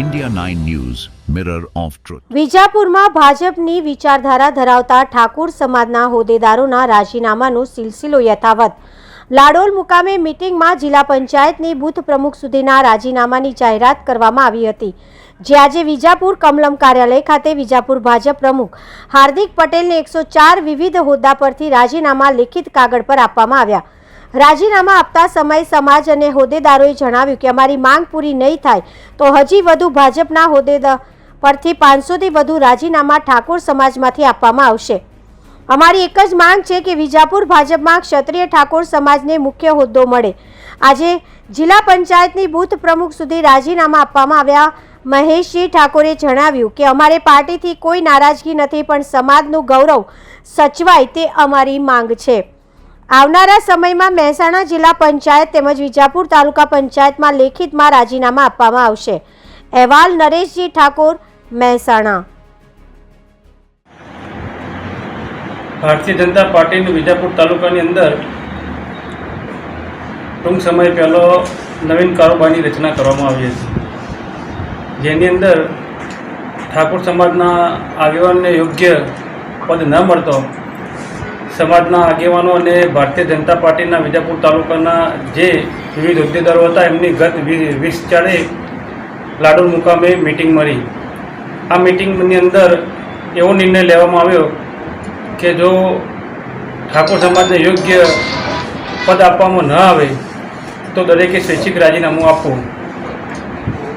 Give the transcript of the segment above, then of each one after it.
India 9 news mirror of truth વિજાપુરમાં ભાજપની વિચારધારા ધરાવતા ઠાકુર સમાજના હોદ્દેદારોના રાજીનામાનો સિલસિલો યથાવત. લાડોલ મુકામે મિટિંગમાં જિલ્લા પંચાયતની બુથ પ્રમુખ સુધીના રાજીનામાની જાહેરાત કરવામાં આવી હતી. જે આજે વિજાપુર કમલમ કાર્યાલય ખાતે વિજાપુર ભાજપ પ્રમુખ હાર્દિક પટેલને એકસો ચાર વિવિધ હોદ્દા પરથી રાજીનામા લેખિત કાગળ પર આપવામાં આવ્યા. રાજીનામા આપતા સમયે સમાજ અને હોદ્દેદારોએ જણાવ્યું કે અમારી માંગ પૂરી નહીં થાય તો હજી વધુ ભાજપના હોદ્દેદાર પરથી પાંચસોથી વધુ રાજીનામા ઠાકોર સમાજમાંથી આપવામાં આવશે. અમારી એક જ માંગ છે કે વિજાપુર ભાજપમાં ક્ષત્રિય ઠાકોર સમાજને મુખ્ય હોદ્દો મળે. આજે જિલ્લા પંચાયતની બૂથ પ્રમુખ સુધી રાજીનામા આપવામાં આવ્યા. મહેશજી ઠાકોરે જણાવ્યું કે અમારે પાર્ટીથી કોઈ નારાજગી નથી પણ સમાજનું ગૌરવ સચવાય તે અમારી માંગ છે. આવનારા સમયમાં મહેસાણા જિલ્લા પંચાયત તેમજ વિજાપુર તાલુકા પંચાયતમાં લેખિતમાં રાજીનામા આપવામાં આવશે. અહેવાલ નરેશજી ઠાકોર, મહેસાણા. ભારતીય જનતા પાર્ટીની વિજાપુર તાલુકાની અંદર ટૂંક સમય પહેલો નવીન કારોબારની રચના કરવામાં આવી હતી. જેની અંદર ઠાકોર સમાજના આગેવાનને યોગ્ય પદ ન મળતો સમાજના આગેવાનો અને ભારતીય જનતા પાર્ટીના વિજાપુર તાલુકાના જે વિવિધ હોદ્દેદારો હતા, એમની ગત વીસ ચારે લાડોલ મુકામે મિટિંગ મળી. આ મિટિંગની અંદર એવો નિર્ણય લેવામાં આવ્યો કે જો ઠાકોર સમાજને યોગ્ય પદ આપવામાં ન આવે, તો દરેકે સ્વૈચ્છિક રાજીનામું આપવું.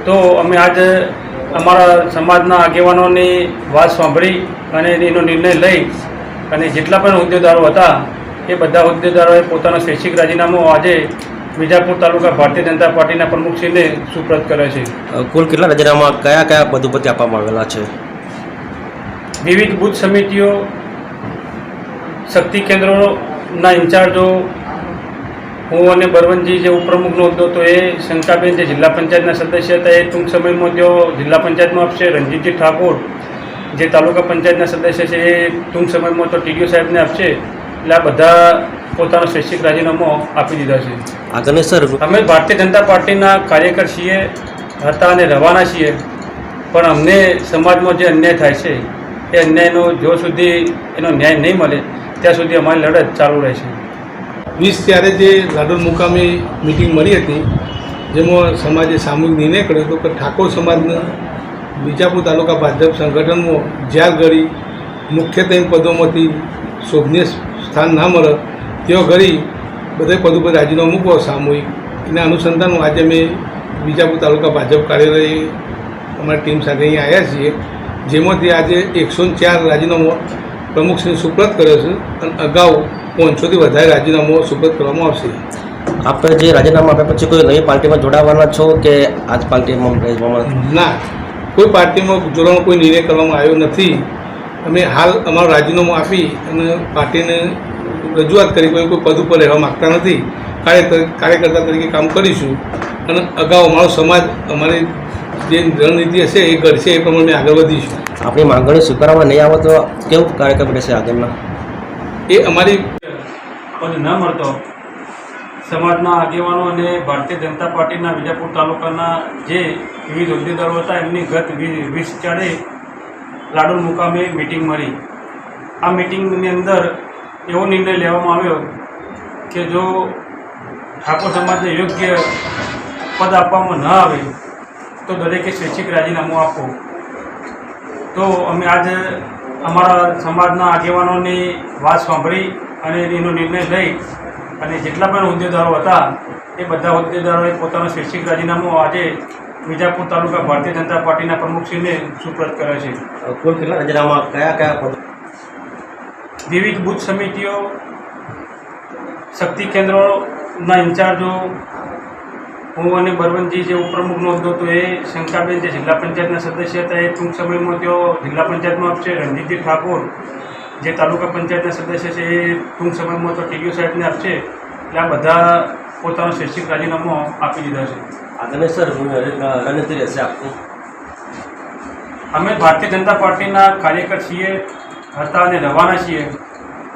તો અમે આજ અમારા સમાજના આગેવાનોની વાત સાંભળી અને એનો નિર્ણય લઈ અને જેટલા પણ હોદ્દેદારો હતા એ બધા હોદ્દેદારોએ પોતાના સ્વૈચ્છિક રાજીનામું આજે વિજાપુર તાલુકા ભારતીય જનતા પાર્ટીના પ્રમુખશ્રીને સુપ્રત કરે છે. કુલ કેટલા રાજીનામા કયા કયા પદ ઉપરથી આપવામાં આવેલા છે? વિવિધ બુથ સમિતિઓ શક્તિ કેન્દ્રોના ઇન્ચાર્જો હું અને બરવનજી જે ઉપપ્રમુખનો હોદ્દો હતો એ શંકાબેન જે જિલ્લા પંચાયતના સદસ્ય હતા એ ટૂંક સમયમાં તેઓ જિલ્લા પંચાયતમાં આપશે. રણજીતજી ઠાકોર જે તાલુકા પંચાયતના સદસ્ય છે એ ટૂંક સમયમાં તો ટીડીઓ સાહેબને આપશે. એટલે આ બધા પોતાનો શૈક્ષિક રાજીનામો આપી દીધા છે. આગળની સર અમે ભારતીય જનતા પાર્ટીના કાર્યકર છીએ હતા અને રવાના છીએ. પણ અમને સમાજમાં જે અન્યાય થાય છે એ અન્યાયનો જો સુધી એનો ન્યાય નહીં મળે ત્યાં સુધી અમારી લડત ચાલુ રહેશે વીસ ત્યારે જે લાડોલ મુકામે મિટિંગ મળી હતી જેમાં સમાજે સામૂહિક નિર્ણય કર્યો હતો કે ઠાકોર સમાજના બીજાપુર તાલુકા ભાજપ સંગઠનમાં જ્યાં ઘડી મુખ્ય ત્રણ પદોમાંથી શોભનીય સ્થાન ના મળે તેઓ ઘડી બધા પદ ઉપર રાજીનામું મૂકવો સામૂહિક. એના અનુસંધાનમાં આજે અમે બીજાપુર તાલુકા ભાજપ કાર્યાલય અમારી ટીમ સાથે અહીંયા આવ્યા છીએ જેમાંથી આજે એકસો ચાર રાજીનામું પ્રમુખશ્રી સુપ્રત કર્યો છે અને અગાઉ પાંચસોથી વધારે રાજીનામું સુપ્રત કરવામાં આવશે. આપણે જે રાજીનામા આપ્યા પછી કોઈ નવી પાર્ટીમાં જોડાવાના છો કે આજ પાર્ટીમાં ના. કોઈ પાર્ટીમાં જોડવાનો કોઈ નિર્ણય કરવામાં આવ્યો નથી. અમે હાલ અમારું રાજીનામું આપી અને પાર્ટીને રજૂઆત કરી કોઈ કોઈ પદ ઉપર રહેવા માગતા નથી. કાર્ય કાર્યકર્તા તરીકે કામ કરીશું. અને અગાઉ અમારો સમાજ અમારી જે રણનીતિ હશે એ કરશે એ પ્રમાણે આગળ વધીશું. આપણી માંગણી સ્વીકારવામાં નહીં આવે તો કેવું કાર્યક્રમ રહેશે આગળના? એ અમારી પદ ન મળતો. સમાજના આગેવાનો અને ભારતીય જનતા પાર્ટીના વિજાપુર તાલુકાના જે વિવિધ હોદ્દેદારો હતા, એમની ગત વીસ ચારે લાડુલ મુકામે મિટિંગ મળી. આ મિટિંગની અંદર એવો નિર્ણય લેવામાં આવ્યો કે જો ઠાકોર સમાજને યોગ્ય પદ આપવામાં ન આવે, તો દરેકે સ્વૈચ્છિક રાજીનામું આપો. તો અમે આજે અમારા સમાજના આગેવાનોની વાત સાંભળી અને એનો નિર્ણય લઈ અને જેટલા પણ હોદ્દેદારો હતા એ બધા હોદ્દેદારોએ પોતાનું સ્વૈચ્છિક રાજીનામું આજે વિજાપુર તાલુકા ભારતીય જનતા પાર્ટીના પ્રમુખશ્રીને સુપ્રત કરે છે. કુલ કેટલા રાજીનામા કયા કયા વિવિધ બુથ સમિતિઓ શક્તિ કેન્દ્રોના ઇન્ચાર્જો હું અને બરવનજી જે ઉપપ્રમુખનો હોદ્દો હતો એ શંકાબેન જે જિલ્લા પંચાયતના સદસ્ય હતા એ ટૂંક સમયમાં તેઓ જિલ્લા પંચાયતમાં આપશે રણજીતજી ઠાકોર જે તાલુકા પંચાયતના સદસ્ય છે એ ટૂંક સમયમાં તો ટીડીઓ સાહેબને આપશે એટલે આ બધા પોતાનો શૈક્ષિક રાજીનામું આપી દીધા છે. આગળની સર રણનીતિ રહેશે આપની અમે ભારતીય જનતા પાર્ટીના કાર્યકર છીએ હતા અને રવાના છીએ.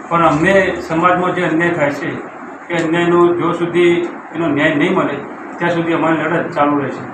પણ અમને સમાજમાં જે અન્યાય થાય છે એ અન્યાયનો જો સુધી એનો ન્યાય નહીં મળે ત્યાં સુધી અમારી લડત ચાલુ રહેશે.